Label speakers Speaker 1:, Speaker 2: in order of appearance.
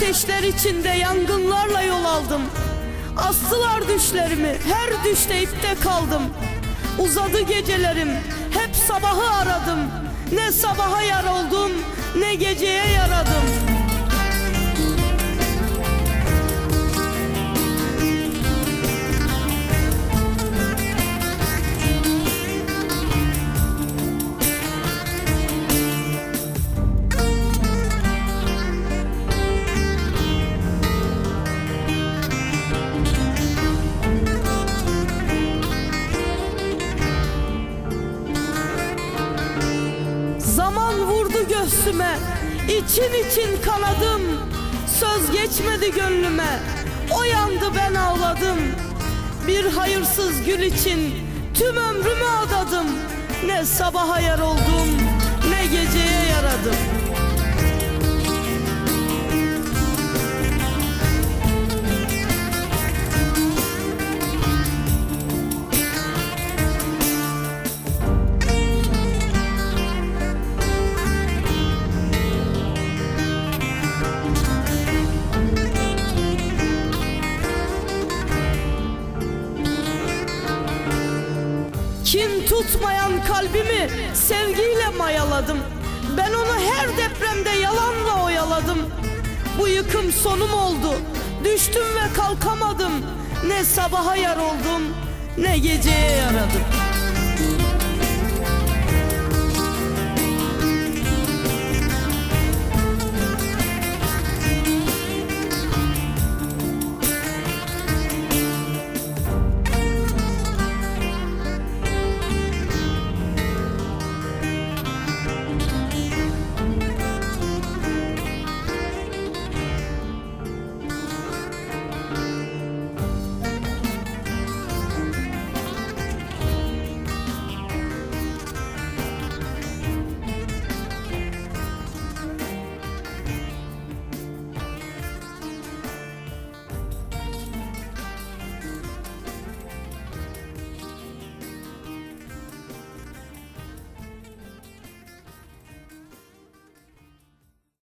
Speaker 1: ateşler içinde yangınlarla yol aldım. Astılar düşlerimi, her düşte ipte kaldım. Uzadı gecelerim, hep sabahı aradım. Ne sabaha yar oldum, ne geceye yaradım. Göğsüme, için için kanadım. Söz geçmedi gönlüme, o yandı ben ağladım. Bir hayırsız gül için tüm ömrümü adadım. Ne sabaha yar oldum, ne geceye yaradım. Kin tutmayan kalbimi sevgiyle mayaladım. Ben onu her depremde yalanla oyaladım. Bu yıkım sonum oldu. Düştüm ve kalkamadım. Ne sabaha yar oldum, ne geceye yaradım.